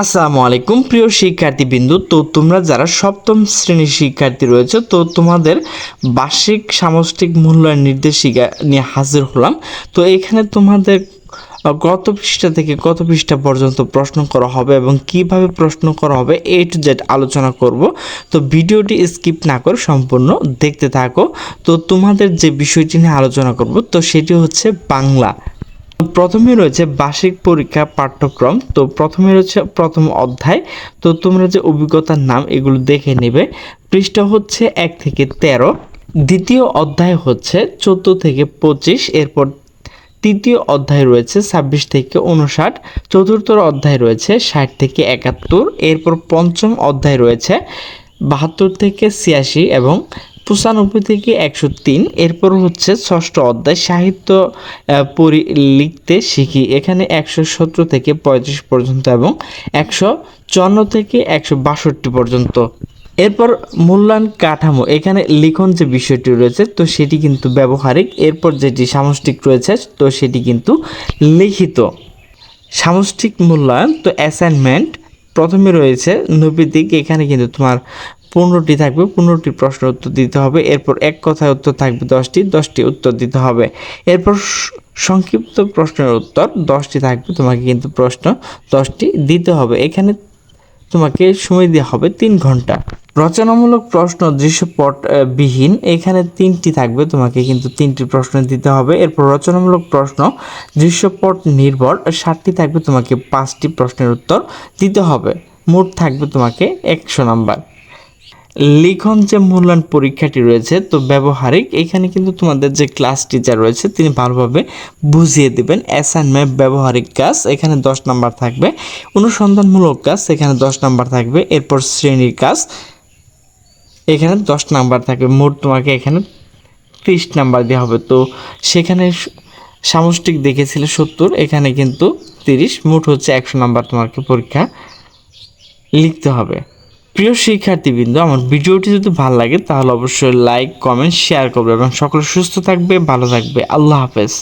আসসালামু আলাইকুম, প্রিয় শিক্ষার্থীবৃন্দু। তো তোমরা যারা সপ্তম শ্রেণির শিক্ষার্থী রয়েছে, তো তোমাদের বার্ষিক সামষ্টিক মূল্যায়ন নির্দেশিকা নিয়ে হাজির হলাম। তো এখানে তোমাদের গত পৃষ্ঠা থেকে কত পৃষ্ঠা পর্যন্ত প্রশ্ন করা হবে এবং কীভাবে প্রশ্ন করা হবে এ টু জেড আলোচনা করব। তো ভিডিওটি স্কিপ না করে সম্পূর্ণ দেখতে থাকো। তো তোমাদের যে বিষয়টি নিয়ে আলোচনা করব, তো সেটি হচ্ছে বাংলা। প্রথমে রয়েছে বার্ষিক পরীক্ষা পাঠ্যক্রম। তো প্রথমে রয়েছে প্রথম অধ্যায়। তো তোমরা যে অভিজ্ঞতার নাম, এগুলো দেখে নেবে। পৃষ্ঠা হচ্ছে এক থেকে তেরো। দ্বিতীয় অধ্যায় হচ্ছে চোদ্দ থেকে পঁচিশ। এরপর তৃতীয় অধ্যায় রয়েছে ছাব্বিশ থেকে উনষাট চতুর্থ অধ্যায় রয়েছে ষাট থেকে একাত্তর। এরপর পঞ্চম অধ্যায় রয়েছে বাহাত্তর থেকে ছিয়াশি এবং পঁচানব্বই থেকে একশো তিন, এরপর হচ্ছে ষষ্ঠ অধ্যায়, সাহিত্য পরি লিখতে শিখি। এখানে একশো সতেরো থেকে পঁয়ত্রিশ পর্যন্ত এবং একশো চুয়ান্ন থেকে একশো বাষট্টি পর্যন্ত। এরপর মূল্যায়ন কাঠামো, এখানে লিখন যে বিষয়টি রয়েছে, তো সেটি কিন্তু ব্যবহারিক। এরপর যেটি সামষ্টিক রয়েছে, তো সেটি কিন্তু লিখিত। সামষ্টিক মূল্যায়ন, তো অ্যাসাইনমেন্ট প্রথমে রয়েছে নৈবেদিক এখানে কিন্তু তোমার পনেরোটি থাকবে, পনেরোটি প্রশ্ন উত্তর দিতে হবে। এরপর এক কথায় উত্তর থাকবে দশটি দশটি উত্তর দিতে হবে। এরপর সংক্ষিপ্ত প্রশ্নের উত্তর, দশটি থাকবে তোমাকে কিন্তু প্রশ্ন দশটি দিতে হবে। এখানে তোমাকে সময় দেওয়া হবে তিন ঘণ্টা। রচনামূলক প্রশ্ন দৃশ্যপট বিহীন। এখানে তিনটি থাকবে, তোমাকে কিন্তু তিনটি প্রশ্ন দিতে হবে। এরপর রচনামূলক প্রশ্ন দৃশ্যপট নির্ভর ষাটটি থাকবে, তোমাকে পাঁচটি প্রশ্নের উত্তর দিতে হবে। মোট থাকবে তোমাকে একশো নাম্বার। লিখন যে মূল্যায়ন পরীক্ষাটি রয়েছে, তো ব্যবহারিক, এখানে কিন্তু তোমাদের যে ক্লাস টিচার রয়েছে, তিনি ভালোভাবে বুঝিয়ে দেবেন। অ্যাসাইনমেন্ট ব্যবহারিক কাজ, এখানে দশ নাম্বার থাকবে। অনুসন্ধানমূলক কাজ, এখানে দশ নাম্বার থাকবে। এরপর শ্রেণির কাজ এখানে দশ নাম্বার থাকবে। মোট তোমাকে এখানে ত্রিশ নাম্বার দেওয়া হবে। তো সেখানে সামষ্টিক দেখেছিলে সত্তর, এখানে কিন্তু তিরিশ, মোট হচ্ছে একশো নাম্বার তোমাকে পরীক্ষা লিখতে হবে। প্রিয় শিক্ষার্থীবৃন্দ, আমার ভিডিওটি যদি ভালো লাগে, তাহলে অবশ্যই লাইক কমেন্ট শেয়ার করবে এবং সকলে সুস্থ থাকবে, ভালো থাকবে। আল্লাহ হাফেজ।